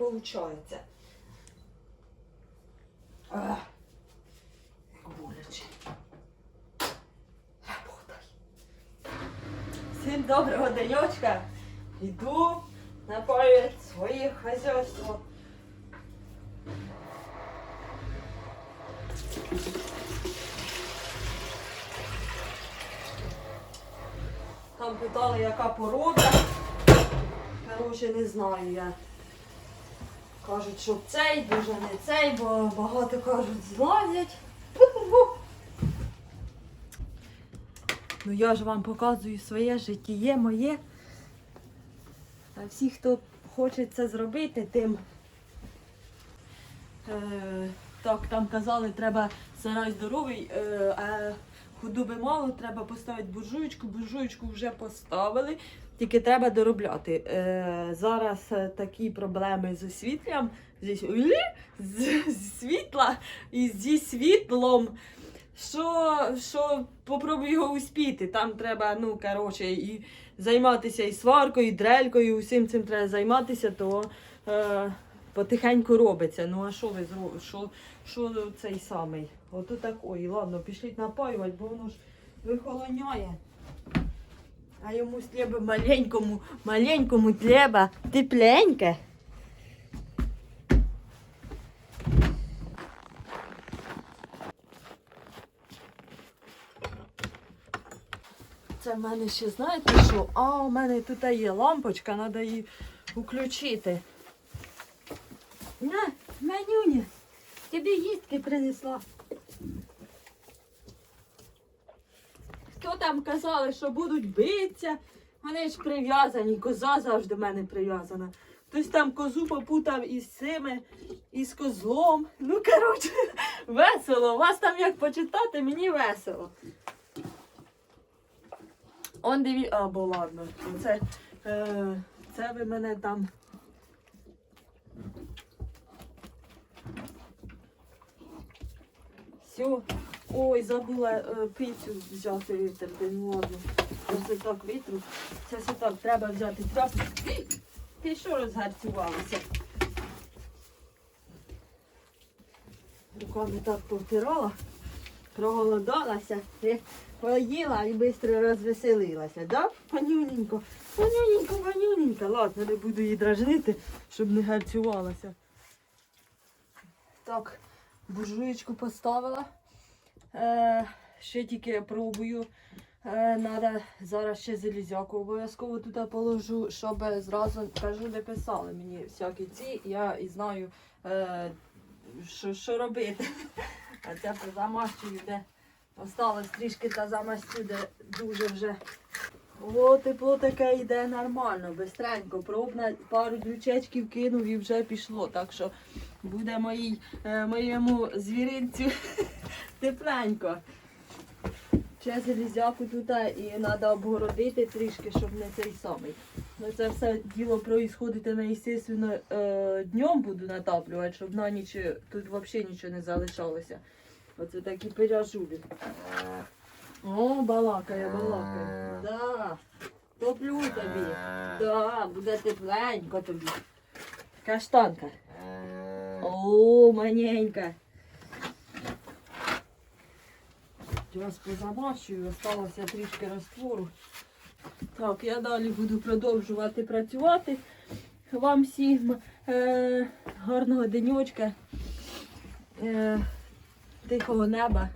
і виходить. Ах, як боляче. Всім доброго денечка. Йду напоювати своє хазяйство. Там питали, яка порода. Коротше, не знаю я. Кажуть, що цей, дуже не цей, бо багато кажуть, злазять. Ну я ж вам показую своє життя, моє. А всі, хто хоче це зробити, тим. Е, так, там казали, треба сарай здоровий, е, а худоби мало, треба поставити буржуєчку. Буржуєчку вже поставили, тільки треба доробляти. Е, зараз е, такі проблеми з освітлям, зі, з, світла і зі світлом. Що, що попробуй його успіти. Там треба, ну, коротше, і займатися і сваркою, і дрелькою, усім цим треба займатися, то е, потихеньку робиться. Ну а що ви зробите? Що, що цей самий? Ото такої. Ладно, пішліть напаювати, бо воно ж вихолоняє. А йому треба маленькому, маленькому треба тепленьке. Це в мене ще знаєте що? А, у мене тут є лампочка, треба її включити. На, манюня, тобі їстки принесла. Хто там казали, що будуть битися? Вони ж прив'язані, коза завжди в мене прив'язана. Хтось там козу попутав із цими, із козлом. Ну, коротше, весело. Вас там як почитати, мені весело. Он диві... А, бо ладно. Це, е, це ви мене там. Все. Ой, забула е, пицю взяти витерти. Ну ладно. Все так витру. Це все так, треба взяти тряпку. Ти що розгарцювалася? Руками так повтирала, проголодалася, і поїла і швидко розвеселилася, да? Панюненько, панюненько, панюненько. Ладно, не буду її дражнити, щоб не гарцювалася. Так, буржуєчку поставила. Е, ще тільки пробую. Е, зараз ще залізяку обов'язково туди положу, щоб зразу кажу, не писали мені всякі ці. Я і знаю, е, що, що робити. А це позамащую, де осталось трішки та замастю, де дуже вже. О, тепло таке йде нормально, бистренько. Пробна пару дрючечків кинув і вже пішло. Так що буде моїй, е, моєму звіринцю тепленько. Ще залізяку тут і треба обгородити трішки, щоб не цей самий. Ну це все діло проїсходитиме, естественно, е, днем буду натаплювати, щоб на ніч тут взагалі нічого не залишалося. Оце такі пиряжулі. О, балакає, балакає. Да. Топлю тобі. Да, буде тепленько тобі. Каштанка. О, маненька. Зараз позамащую, осталося трішки раствору. Так, я далі буду продовжувати працювати. Вам всім е, гарного денечка, е, тихого неба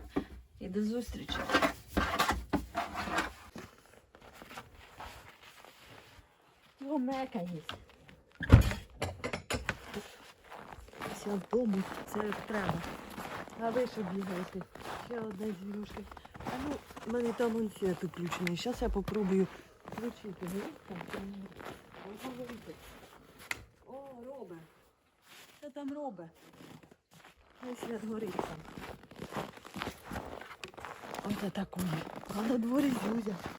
і до зустрічі. О, мека є. Все вдома, це треба. А ви що бігаєте? Ще одна звірушка. А ну, в мене там он світ включений. Зараз я попробую включити. О, робе. Що там робе? Ой, світ горить там. Оце такое. А на дворі Зюзя.